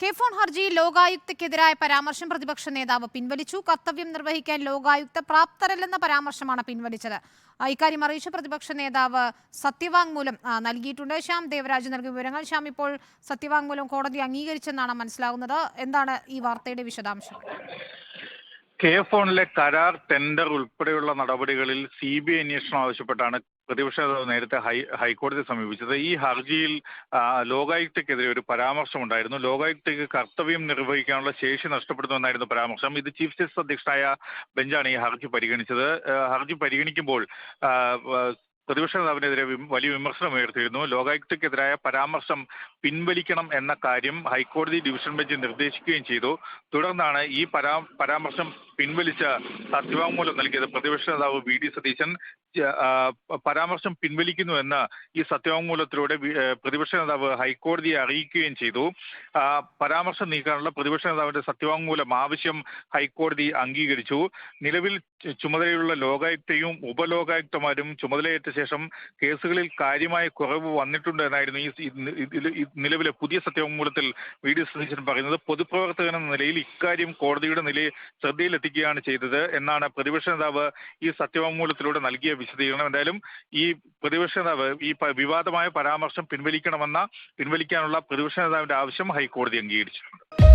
K phone ഹർജിയിൽ ലോകായുക്തയ്ക്കെതിരായ പരാമർശം പ്രതിപക്ഷ നേതാവ് പിൻവലിച്ചു. കർത്തവ്യം നിർവഹിക്കാൻ ലോകായുക്ത പ്രാപ്തരല്ലെന്ന പരാമർശമാണ് പിൻവലിച്ചത്. ഇക്കാര്യം അറിയിച്ച് പ്രതിപക്ഷ നേതാവ് സത്യവാങ്മൂലം നൽകിയിട്ടുണ്ട്. ശ്യാം ദേവരാജ് നൽകിയ വിവരങ്ങൾ ശ്യാം ഇപ്പോൾ സത്യവാങ്മൂലം കോടതി അംഗീകരിച്ചെന്നാണ് മനസ്സിലാകുന്നത്. എന്താണ് ഈ വാർത്തയുടെ വിശദാംശം? കെ ഫോണിലെ കരാർ ടെൻഡർ ഉൾപ്പെടെയുള്ള നടപടികളിൽ സി ബി ഐ അന്വേഷണം ആവശ്യപ്പെട്ടാണ് പ്രതിപക്ഷ നേതാവ് നേരത്തെ ഹൈ ഹൈക്കോടതിയെ സമീപിച്ചത്. ഈ ഹർജിയിൽ ലോകായുക്തക്കെതിരെ ഒരു പരാമർശം ഉണ്ടായിരുന്നു ലോകായുക്തയ്ക്ക് കർത്തവ്യം നിർവഹിക്കാനുള്ള ശേഷി നഷ്ടപ്പെടുന്നുവെന്നായിരുന്നു പരാമർശം. ഇത് ചീഫ് ജസ്റ്റിസ് അധ്യക്ഷനായ ബെഞ്ചാണ് ഈ ഹർജി പരിഗണിച്ചത്. ഹർജി പരിഗണിക്കുമ്പോൾ പ്രതിപക്ഷ നേതാവിനെതിരെ വലിയ വിമർശനം ഉയർത്തിയിരുന്നു. ലോകായുക്തയ്ക്കെതിരായ പരാമർശം പിൻവലിക്കണം എന്ന കാര്യം ഹൈക്കോടതി ഡിവിഷൻ ബെഞ്ച് നിർദ്ദേശിക്കുകയും ചെയ്തു. തുടർന്നാണ് ഈ പരാ പരാമർശം പിൻവലിച്ച സത്യവാങ്മൂലം നൽകിയത് പ്രതിപക്ഷ നേതാവ് വി ഡി സതീശൻ. പരാമർശം പിൻവലിക്കുന്നു എന്ന് ഈ സത്യവാങ്മൂലത്തിലൂടെ പ്രതിപക്ഷ നേതാവ് ഹൈക്കോടതിയെ അറിയിക്കുകയും ചെയ്തു. പരാമർശം നീക്കാനുള്ള പ്രതിപക്ഷ നേതാവിന്റെ സത്യവാങ്മൂലം ആവശ്യം ഹൈക്കോടതി അംഗീകരിച്ചു. നിലവിൽ ചുമതലയുള്ള ലോകായുക്തയും ഉപലോകായുക്തമാരും ചുമതലയേറ്റ ശേഷം കേസുകളിൽ കാര്യമായ കുറവ് വന്നിട്ടുണ്ട് എന്നായിരുന്നു ഈ നിലവിലെ പുതിയ സത്യവാങ്മൂലത്തിൽ വി ഡി സതീശൻ പറയുന്നത്. പൊതുപ്രവർത്തകൻ എന്ന നിലയിൽ ഇക്കാര്യം കോടതിയുടെ നിലയിൽ ശ്രദ്ധയിലെത്തിക്കുകയാണ് ചെയ്തത് എന്നാണ് പ്രതിപക്ഷ നേതാവ് ഈ സത്യവാങ്മൂലത്തിലൂടെ നൽകിയ വിശദീകരണം. എന്തായാലും ഈ പ്രതിപക്ഷ നേതാവ് ഈ വിവാദമായ പരാമർശം പിൻവലിക്കണമെന്ന പിൻവലിക്കാനുള്ള പ്രതിപക്ഷ നേതാവിന്റെ ആവശ്യം ഹൈക്കോടതി അംഗീകരിച്ചിട്ടുണ്ട്.